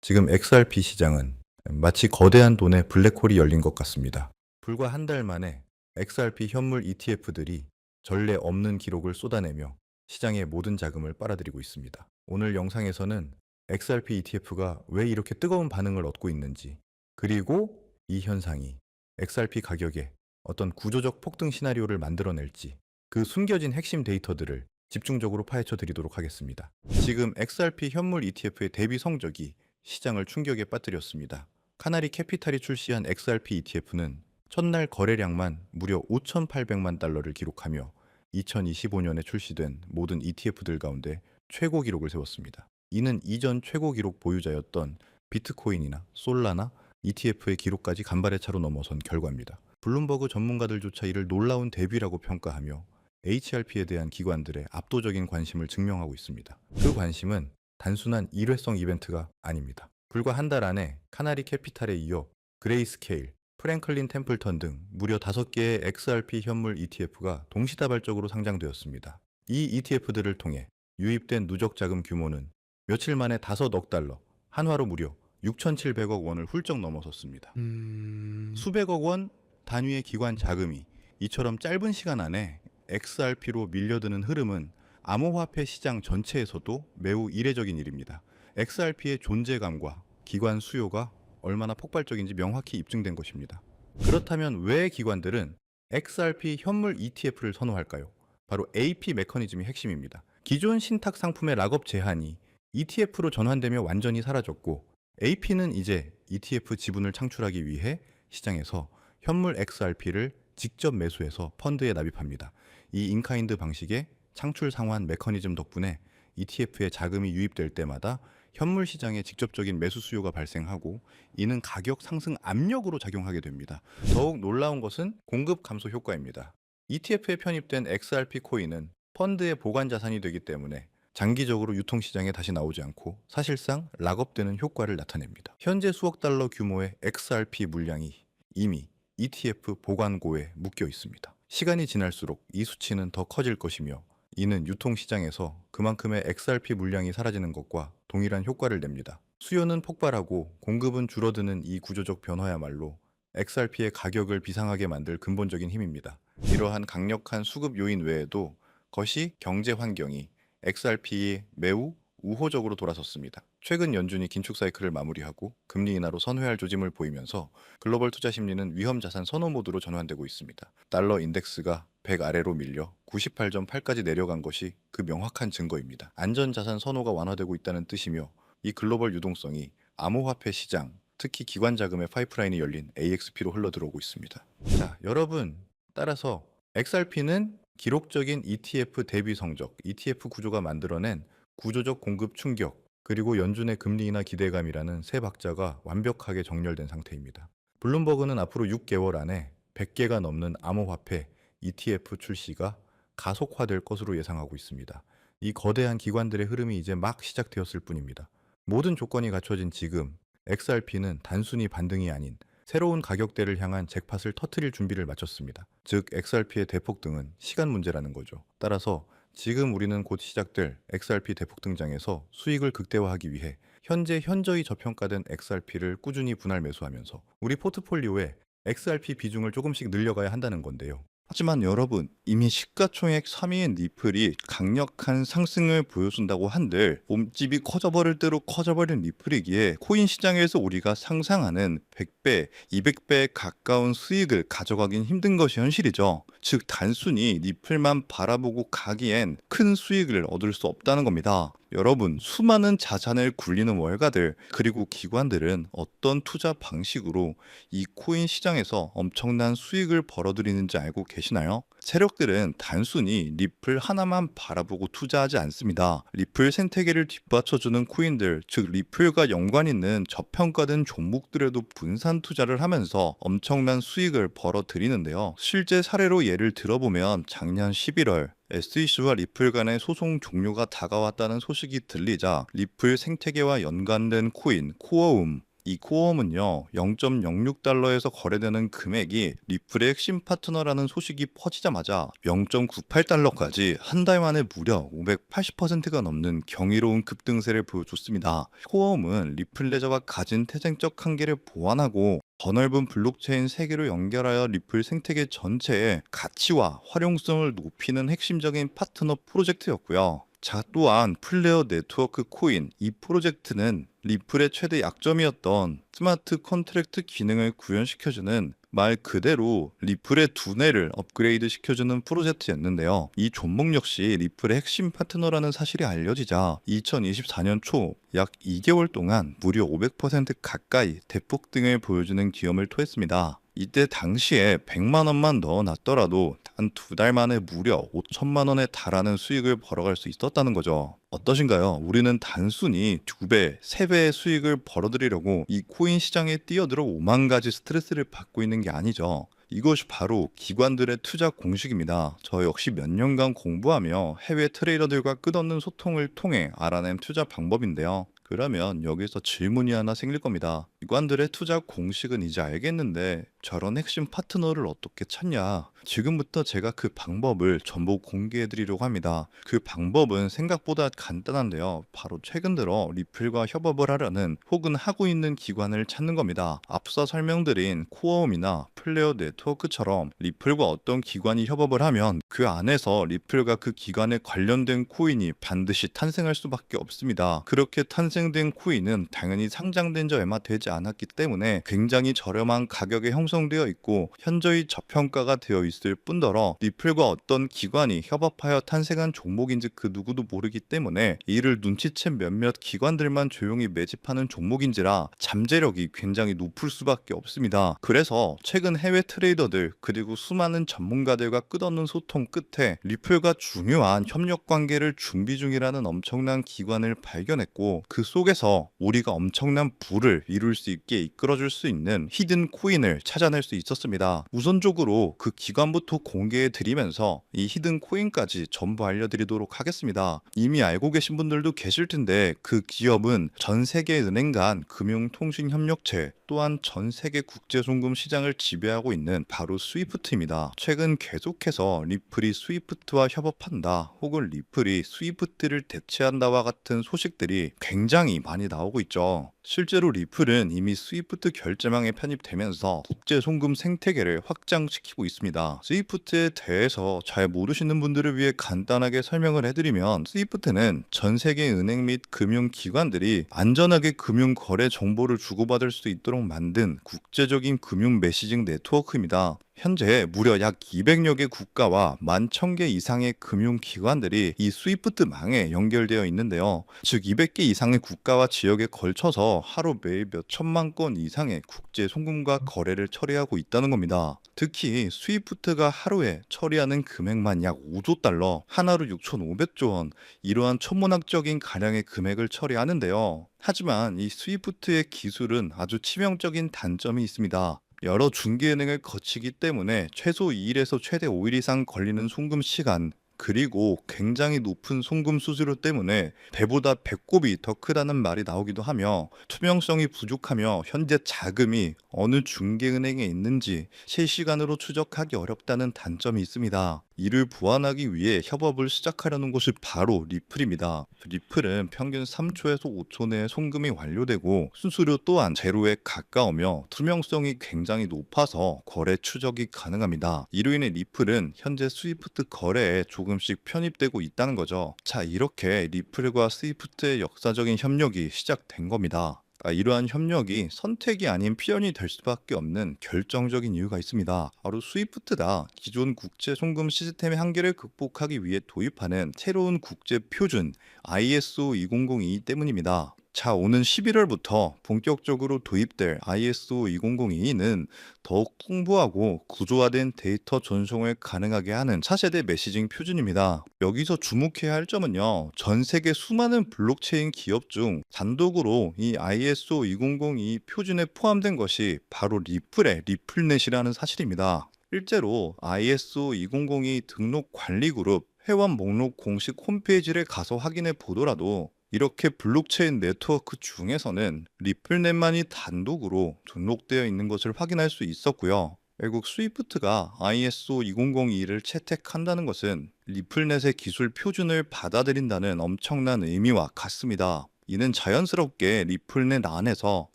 지금 XRP 시장은 마치 거대한 돈의 블랙홀이 열린 것 같습니다. 불과 한 달 만에 XRP 현물 ETF들이 전례 없는 기록을 쏟아내며 시장의 모든 자금을 빨아들이고 있습니다. 오늘 영상에서는 XRP ETF가 왜 이렇게 뜨거운 반응을 얻고 있는지, 그리고 이 현상이 XRP 가격에 어떤 구조적 폭등 시나리오를 만들어낼지 그 숨겨진 핵심 데이터들을 집중적으로 파헤쳐 드리도록 하겠습니다. 지금 XRP 현물 ETF의 대비 성적이 시장을 충격에 빠뜨렸습니다. 카나리 캐피탈이 출시한 XRP ETF는 첫날 거래량만 무려 5,800만 달러를 기록하며 2025년에 출시된 모든 ETF들 가운데 최고 기록을 세웠습니다. 이는 이전 최고 기록 보유자였던 비트코인이나 솔라나 ETF의 기록까지 간발의 차로 넘어선 결과입니다. 블룸버그 전문가들조차 이를 놀라운 대비라고 평가하며 HRP에 대한 기관들의 압도적인 관심을 증명하고 있습니다. 그 관심은 단순한 일회성 이벤트가 아닙니다. 불과 한 달 안에 카나리 캐피탈에 이어 그레이스케일, 프랭클린 템플턴 등 무려 5개의 XRP 현물 ETF가 동시다발적으로 상장되었습니다. 이 ETF들을 통해 유입된 누적 자금 규모는 며칠 만에 5억 달러, 한화로 무려 6,700억 원을 훌쩍 넘어섰습니다. 음... 수백억 원 단위의 기관 자금이 이처럼 짧은 시간 안에 XRP로 밀려드는 흐름은 암호화폐 시장 전체에서도 매우 이례적인 일입니다. XRP의 존재감과 기관 수요가 얼마나 폭발적인지 명확히 입증된 것입니다. 그렇다면 왜 기관들은 XRP 현물 ETF를 선호할까요? 바로 AP 메커니즘이 핵심입니다. 기존 신탁 상품의 락업 제한이 ETF로 전환되며 완전히 사라졌고 AP는 이제 ETF 지분을 창출하기 위해 시장에서 현물 XRP를 직접 매수해서 펀드에 납입합니다. 이 인카인드 방식의 창출 상환 메커니즘 덕분에 ETF에 자금이 유입될 때마다 현물 시장에 직접적인 매수 수요가 발생하고 이는 가격 상승 압력으로 작용하게 됩니다. 더욱 놀라운 것은 공급 감소 효과입니다. ETF에 편입된 XRP 코인은 펀드의 보관 자산이 되기 때문에 장기적으로 유통시장에 다시 나오지 않고 사실상 락업되는 효과를 나타냅니다. 현재 수억 달러 규모의 XRP 물량이 이미 ETF 보관고에 묶여 있습니다. 시간이 지날수록 이 수치는 더 커질 것이며 이는 유통시장에서 그만큼의 XRP 물량이 사라지는 것과 동일한 효과를 냅니다. 수요는 폭발하고 공급은 줄어드는 이 구조적 변화야말로 XRP의 가격을 비상하게 만들 근본적인 힘입니다. 이러한 강력한 수급 요인 외에도 것이 경제 환경이 XRP에 매우 우호적으로 돌아섰습니다. 최근 연준이 긴축 사이클을 마무리하고 금리 인하로 선회할 조짐을 보이면서 글로벌 투자 심리는 위험 자산 선호 모드로 전환되고 있습니다. 달러 인덱스가 100 아래로 밀려 98.8까지 내려간 것이 그 명확한 증거입니다. 안전 자산 선호가 완화되고 있다는 뜻이며 이 글로벌 유동성이 암호화폐 시장, 특히 기관 자금의 파이프라인이 열린 AXP로 흘러들어오고 있습니다. 자, 여러분 따라서 XRP는 기록적인 ETF 대비 성적, ETF 구조가 만들어낸 구조적 공급 충격, 그리고 연준의 금리 인하 기대감이라는 세 박자가 완벽하게 정렬된 상태입니다. 블룸버그는 앞으로 6개월 안에 100개가 넘는 암호화폐 ETF 출시가 가속화될 것으로 예상하고 있습니다. 이 거대한 기관들의 흐름이 이제 막 시작되었을 뿐입니다. 모든 조건이 갖춰진 지금 XRP는 단순히 반등이 아닌 새로운 가격대를 향한 잭팟을 터트릴 준비를 마쳤습니다. 즉 XRP의 대폭등은 시간 문제라는 거죠. 따라서 지금 우리는 곧 시작될 XRP 대폭 등장에서 수익을 극대화하기 위해 현재 현저히 저평가된 XRP를 꾸준히 분할 매수하면서 우리 포트폴리오에 XRP 비중을 조금씩 늘려가야 한다는 건데요. 하지만 여러분 이미 시가총액 3위인 리플이 강력한 상승을 보여준다고 한들 몸집이 커져버릴 대로 커져버린 리플이기에 코인 시장에서 우리가 상상하는 100배, 200배에 가까운 수익을 가져가긴 힘든 것이 현실이죠. 즉 단순히 리플만 바라보고 가기엔 큰 수익을 얻을 수 없다는 겁니다. 여러분, 수많은 자산을 굴리는 월가들, 그리고 기관들은 어떤 투자 방식으로 이 코인 시장에서 엄청난 수익을 벌어들이는지 알고 계시나요? 세력들은 단순히 리플 하나만 바라보고 투자하지 않습니다. 리플 생태계를 뒷받쳐주는 코인들, 즉 리플과 연관 있는 저평가된 종목들에도 분산 투자를 하면서 엄청난 수익을 벌어들이는데요. 실제 사례로 예를 들어보면 작년 11월 SEC와 리플 간의 소송 종료가 다가왔다는 소식이 들리자 리플 생태계와 연관된 코인 코어움 이 코어음은요 0.06달러에서 거래되는 금액이 리플의 핵심 파트너라는 소식이 퍼지자마자 0.98달러까지 한 달 만에 무려 580%가 넘는 경이로운 급등세를 보여줬습니다. 코어음은 리플 레저가 가진 태생적 한계를 보완하고 더 넓은 블록체인 세계로 연결하여 리플 생태계 전체의 가치와 활용성을 높이는 핵심적인 파트너 프로젝트였고요. 자 또한 플레어 네트워크 코인 이 프로젝트는 리플의 최대 약점이었던 스마트 컨트랙트 기능을 구현시켜주는 말 그대로 리플의 두뇌를 업그레이드 시켜주는 프로젝트였는데요. 이 종목 역시 리플의 핵심 파트너라는 사실이 알려지자 2024년 초 약 2개월 동안 무려 500% 가까이 대폭 등을 보여주는 기염을 토했습니다. 이때 당시에 100만 원만 넣어놨더라도 단두달 만에 무려 5천만 원에 달하는 수익을 벌어갈 수 있었다는 거죠. 어떠신가요? 우리는 단순히 두 배, 세 배의 수익을 벌어들이려고 이 코인 시장에 뛰어들어 5만 가지 스트레스를 받고 있는 게 아니죠. 이것이 바로 기관들의 투자 공식입니다. 저 역시 몇 년간 공부하며 해외 트레이더들과 끝없는 소통을 통해 알아낸 투자 방법인데요. 그러면 여기서 질문이 하나 생길 겁니다. 기관들의 투자 공식은 이제 알겠는데 저런 핵심 파트너를 어떻게 찾냐? 지금부터 제가 그 방법을 전부 공개해 드리려고 합니다. 그 방법은 생각보다 간단한데요. 바로 최근 들어 리플과 협업을 하려는 혹은 하고 있는 기관을 찾는 겁니다. 앞서 설명드린 코어음이나 플레어 네트워크처럼 리플과 어떤 기관이 협업을 하면 그 안에서 리플과 그 기관에 관련된 코인이 반드시 탄생할 수밖에 없습니다. 그렇게 탄생된 코인은 당연히 상장된 지 얼마 되지 않았기 때문에 굉장히 저렴한 가격에 형성되어 있고 현저히 저평가가 되어 있을 뿐더러 리플과 어떤 기관이 협업하여 탄생한 종목인지 그 누구도 모르기 때문에 이를 눈치챈 몇몇 기관들만 조용히 매집하는 종목인지라 잠재력이 굉장히 높을 수밖에 없습니다. 그래서 최근 해외 트레이더들 그리고 수많은 전문가들과 끝없는 소통 끝에 리플과 중요한 협력 관계를 준비 중이라는 엄청난 기관을 발견했고 그 속에서 우리가 엄청난 부를 이룰 수 있게 이끌어줄 수 있는 히든 코인을 찾아낼 수 있었습니다. 우선적으로 그 기관부터 공개해 드리면서 이 히든 코인까지 전부 알려드리도록 하겠습니다. 이미 알고 계신 분들도 계실 텐데 그 기업은 전 세계 은행 간 금융통신협력체 또한 전 세계 국제송금 시장을 지배하고 있는 바로 스위프트입니다. 최근 계속해서 리플이 스위프트와 협업한다 혹은 리플이 스위프트를 대체한다와 같은 소식들이 굉장히 많이 나오고 있죠. 실제로 리플 은 이미 스위프트 결제망에 편입되면서 국제 송금 생태계를 확장시키고 있습니다. 스위프트에 대해서 잘 모르시는 분들을 위해 간단하게 설명을 해드리면 스위프트는 전 세계 은행 및 금융기관들이 안전하게 금융 거래 정보를 주고받을 수 있도록 만든 국제적인 금융 메시징 네트워크입니다. 현재 무려 약 200여 개 국가와 11,000개 이상의 금융기관들이 이 스위프트망에 연결되어 있는데요. 즉 200개 이상의 국가와 지역에 걸쳐서 하루 매일 몇 천만 건 이상의 국제 송금과 거래를 처리하고 있다는 겁니다. 특히 스위프트가 하루에 처리하는 금액만 약 5조 달러, 하나로 6,500조 원, 이러한 천문학적인 가량의 금액을 처리하는데요. 하지만 이 스위프트의 기술은 아주 치명적인 단점이 있습니다. 여러 중개은행을 거치기 때문에 최소 2일에서 최대 5일 이상 걸리는 송금 시간 그리고 굉장히 높은 송금 수수료 때문에 배보다 배꼽이 더 크다는 말이 나오기도 하며 투명성이 부족하며 현재 자금이 어느 중개은행에 있는지 실시간으로 추적하기 어렵다는 단점이 있습니다. 이를 보완하기 위해 협업을 시작하려는 곳이 바로 리플입니다. 리플은 평균 3초에서 5초 내에 송금이 완료되고 수수료 또한 제로에 가까우며 투명성이 굉장히 높아서 거래 추적이 가능합니다. 이로 인해 리플은 현재 스위프트 거래에 조금씩 편입되고 있다는 거죠. 자, 이렇게 리플과 스위프트의 역사적인 협력이 시작된 겁니다. 아, 이러한 협력이 선택이 아닌 필연이 될 수밖에 없는 결정적인 이유가 있습니다. 바로 스위프트다. 기존 국제 송금 시스템의 한계를 극복하기 위해 도입하는 새로운 국제 표준 ISO 2002 때문입니다. 자, 오는 11월부터 본격적으로 도입될 ISO 2002는 더욱 풍부하고 구조화된 데이터 전송을 가능하게 하는 차세대 메시징 표준입니다. 여기서 주목해야 할 점은요. 전 세계 수많은 블록체인 기업 중 단독으로 이 ISO 2002 표준에 포함된 것이 바로 리플의 리플넷이라는 사실입니다. 실제로 ISO 2002 등록 관리 그룹 회원 목록 공식 홈페이지를 가서 확인해 보더라도 이렇게 블록체인 네트워크 중에서는 리플넷만이 단독으로 등록되어 있는 것을 확인할 수 있었고요. 결국 스위프트가 ISO 2002를 채택한다는 것은 리플넷의 기술 표준을 받아들인다는 엄청난 의미와 같습니다. 이는 자연스럽게 리플넷 안에서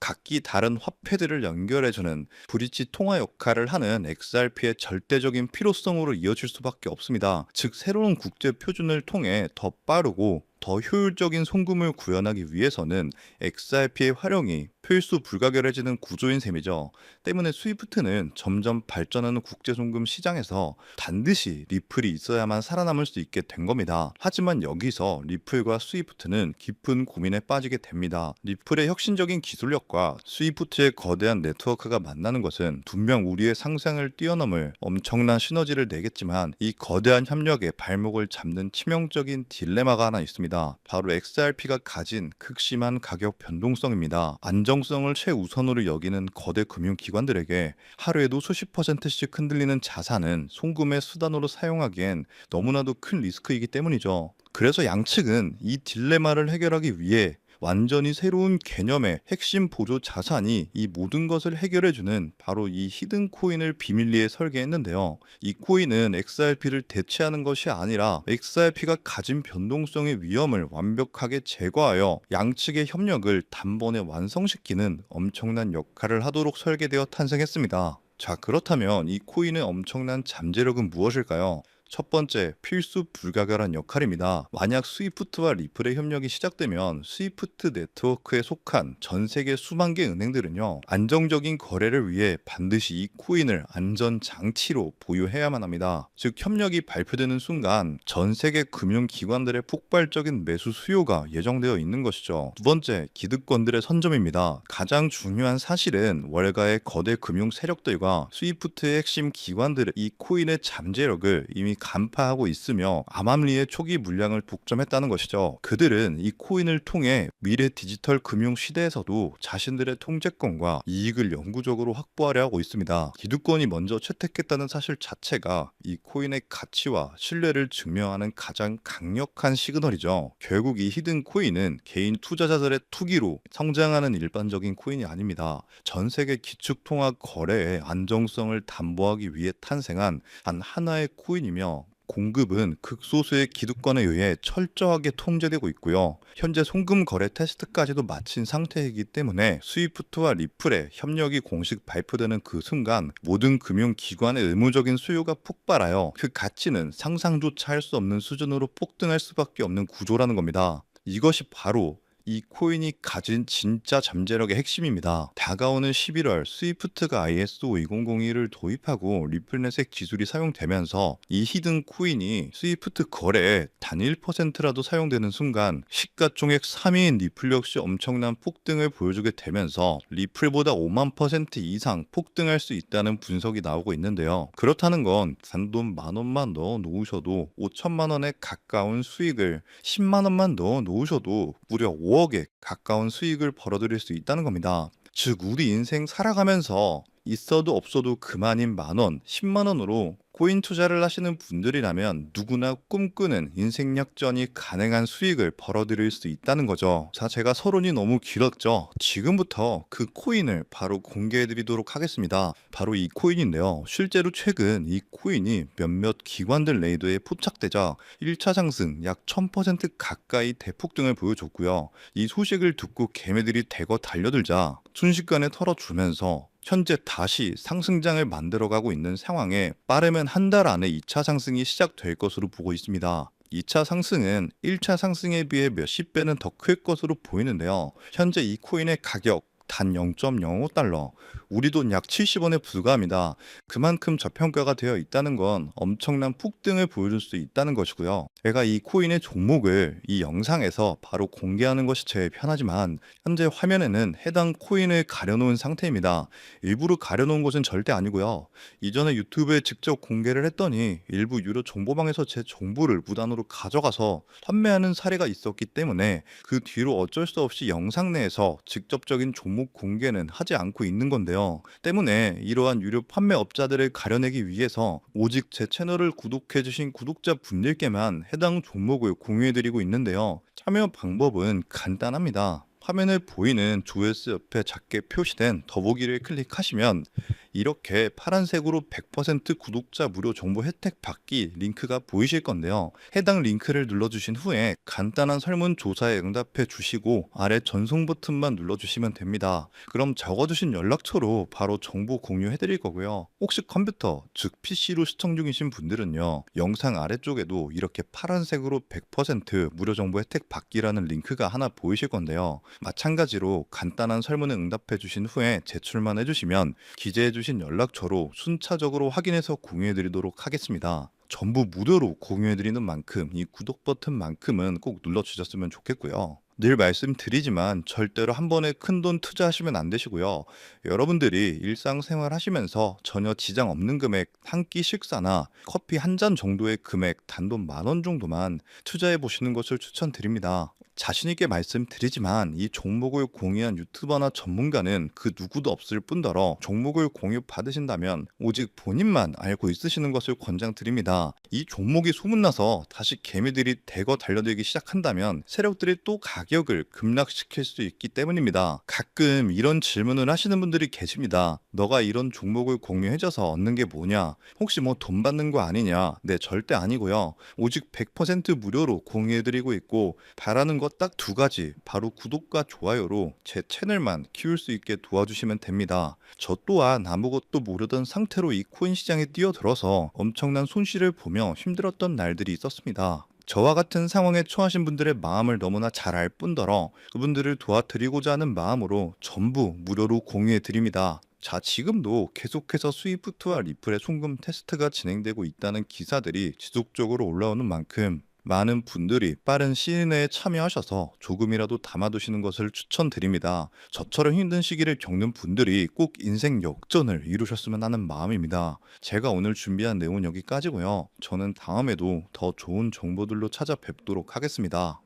각기 다른 화폐들을 연결해주는 브릿지 통화 역할을 하는 XRP의 절대적인 필요성으로 이어질 수밖에 없습니다. 즉 새로운 국제 표준을 통해 더 빠르고 더 효율적인 송금을 구현하기 위해서는 XRP의 활용이 필수 불가결해지는 구조인 셈이죠. 때문에 스위프트는 점점 발전하는 국제 송금 시장에서 반드시 리플이 있어야만 살아남을 수 있게 된 겁니다. 하지만 여기서 리플과 스위프트는 깊은 고민에 빠지게 됩니다. 리플의 혁신적인 기술력과 스위프트의 거대한 네트워크가 만나는 것은 분명 우리의 상상을 뛰어넘을 엄청난 시너지를 내겠지만 이 거대한 협력에 발목을 잡는 치명적인 딜레마가 하나 있습니다. 바로 XRP가 가진 극심한 가격 변동성입니다. 안정성을 최우선으로 여기는 거대 금융기관들에게 하루에도 수십 퍼센트씩 흔들리는 자산은 송금의 수단으로 사용하기엔 너무나도 큰 리스크이기 때문이죠. 그래서 양측은 이 딜레마를 해결하기 위해 완전히 새로운 개념의 핵심 보조 자산이 이 모든 것을 해결해주는 바로 이 히든 코인을 비밀리에 설계했는데요. 이 코인은 XRP를 대체하는 것이 아니라 XRP가 가진 변동성의 위험을 완벽하게 제거하여 양측의 협력을 단번에 완성시키는 엄청난 역할을 하도록 설계되어 탄생했습니다. 자, 그렇다면 이 코인의 엄청난 잠재력은 무엇일까요? 첫 번째, 필수 불가결한 역할입니다. 만약 스위프트와 리플의 협력이 시작되면 스위프트 네트워크에 속한 전 세계 수만 개 은행들은요, 안정적인 거래를 위해 반드시 이 코인을 안전 장치로 보유해야만 합니다. 즉, 협력이 발표되는 순간 전 세계 금융기관들의 폭발적인 매수 수요가 예정되어 있는 것이죠. 두 번째, 기득권들의 선점입니다. 가장 중요한 사실은 월가의 거대 금융 세력들과 스위프트의 핵심 기관들의 이 코인의 잠재력을 이미 간파하고 있으며 암암리의 초기 물량을 독점했다는 것이죠. 그들은 이 코인을 통해 미래 디지털 금융 시대에서도 자신들의 통제권과 이익을 영구적으로 확보하려 하고 있습니다. 기득권이 먼저 채택했다는 사실 자체가 이 코인의 가치와 신뢰를 증명하는 가장 강력한 시그널이죠. 결국 이 히든 코인은 개인 투자자들의 투기로 성장하는 일반적인 코인이 아닙니다. 전 세계 기축통화 거래의 안정성을 담보하기 위해 탄생한 한 하나의 코인이며 공급은 극소수의 기득권에 의해 철저하게 통제되고 있고요. 현재 송금 거래 테스트까지도 마친 상태이기 때문에 스위프트와 리플의 협력이 공식 발표되는 그 순간 모든 금융기관의 의무적인 수요가 폭발하여 그 가치는 상상조차 할 수 없는 수준으로 폭등할 수밖에 없는 구조라는 겁니다. 이것이 바로 이 코인이 가진 진짜 잠재력의 핵심입니다. 다가오는 11월 스위프트가 ISO 2002를 도입하고 리플넷의 기술이 사용되면서 이 히든 코인이 스위프트 거래에 단 1%라도 사용되는 순간 시가총액 3위인 리플 역시 엄청난 폭등을 보여주게 되면서 리플보다 5만 퍼센트 이상 폭등할 수 있다는 분석이 나오고 있는데요. 그렇다는 건 단돈 만 원만 넣어 놓으셔도 5천만 원에 가까운 수익을 10만 원만 넣어 놓으셔도 무려 5억 에 가까운 수익을 벌어들일 수 있다는 겁니다. 즉 우리 인생 살아가면서 있어도 없어도 그만인 만 원, 10만 원으로 코인 투자를 하시는 분들이라면 누구나 꿈꾸는 인생 역전이 가능한 수익을 벌어들일 수 있다는 거죠. 자, 제가 서론이 너무 길었죠. 지금부터 그 코인을 바로 공개해 드리도록 하겠습니다. 바로 이 코인인데요. 실제로 최근 이 코인이 몇몇 기관들 레이더에 포착되자 1차 상승 약 1000% 가까이 대폭등을 보여줬고요. 이 소식을 듣고 개매들이 대거 달려들자 순식간에 털어주면서 현재 다시 상승장을 만들어가고 있는 상황에 빠르면 한 달 안에 2차 상승이 시작될 것으로 보고 있습니다. 2차 상승은 1차 상승에 비해 몇십 배는 더 클 것으로 보이는데요. 현재 이 코인의 가격 단 0.05달러, 우리 돈 약 70원에 불과합니다. 그만큼 저평가가 되어 있다는 건 엄청난 폭등을 보여줄 수 있다는 것이고요. 제가 이 코인의 종목을 이 영상에서 바로 공개하는 것이 제일 편하지만 현재 화면에는 해당 코인을 가려놓은 상태입니다. 일부러 가려놓은 것은 절대 아니고요. 이전에 유튜브에 직접 공개를 했더니 일부 유료 정보방에서 제 정보를 무단으로 가져가서 판매하는 사례가 있었기 때문에 그 뒤로 어쩔 수 없이 영상 내에서 직접적인 정보 종목 공개는 하지 않고 있는 건데요. 때문에 이러한 유료 판매업자들을 가려내기 위해서 오직 제 채널을 구독해주신 구독자 분들께만 해당 종목을 공유해드리고 있는데요. 참여 방법은 간단합니다. 화면에 보이는 조회수 옆에 작게 표시된 더보기를 클릭하시면 이렇게 파란색으로 100% 구독자 무료 정보 혜택 받기 링크가 보이실 건데요. 해당 링크를 눌러주신 후에 간단한 설문조사에 응답해 주시고 아래 전송 버튼만 눌러주시면 됩니다. 그럼 적어주신 연락처로 바로 정보 공유해 드릴 거고요. 혹시 컴퓨터, 즉 PC로 시청 중이신 분들은요. 영상 아래쪽에도 이렇게 파란색으로 100% 무료 정보 혜택 받기라는 링크가 하나 보이실 건데요. 마찬가지로 간단한 설문에 응답해 주신 후에 제출만 해주시면 기재해 주신 연락처로 순차적으로 확인해서 공유해 드리도록 하겠습니다. 전부 무료로 공유해 드리는 만큼 이 구독 버튼만큼은 꼭 눌러 주셨으면 좋겠고요. 늘 말씀드리지만 절대로 한 번에 큰 돈 투자하시면 안 되시고요. 여러분들이 일상생활 하시면서 전혀 지장 없는 금액 한 끼 식사나 커피 한 잔 정도의 금액 단돈 만 원 정도만 투자해 보시는 것을 추천드립니다. 자신 있게 말씀드리지만 이 종목을 공유한 유튜버나 전문가는 그 누구도 없을 뿐더러 종목을 공유 받으신다면 오직 본인만 알고 있으시는 것을 권장드립니다. 이 종목이 소문나서 다시 개미들이 대거 달려들기 시작한다면 세력들이 또 가격을 급락시킬 수 있기 때문입니다. 가끔 이런 질문을 하시는 분들이 계십니다. 너가 이런 종목을 공유해줘서 얻는 게 뭐냐? 혹시 뭐 돈 받는 거 아니냐? 네, 절대 아니고요. 오직 100% 무료로 공유해드리고 있고 바라는 것 딱 두 가지 바로 구독과 좋아요로 제 채널만 키울 수 있게 도와주시면 됩니다. 저 또한 아무것도 모르던 상태로 이 코인 시장에 뛰어들어서 엄청난 손실을 보며 힘들었던 날들이 있었습니다. 저와 같은 상황에 처하신 분들의 마음을 너무나 잘 알 뿐더러 그분들을 도와드리고자 하는 마음으로 전부 무료로 공유해 드립니다. 자, 지금도 계속해서 스위프트와 리플의 송금 테스트가 진행되고 있다는 기사들이 지속적으로 올라오는 만큼 많은 분들이 빠른 시일 내에 참여하셔서 조금이라도 담아두시는 것을 추천드립니다. 저처럼 힘든 시기를 겪는 분들이 꼭 인생 역전을 이루셨으면 하는 마음입니다. 제가 오늘 준비한 내용은 여기까지고요. 저는 다음에도 더 좋은 정보들로 찾아뵙도록 하겠습니다.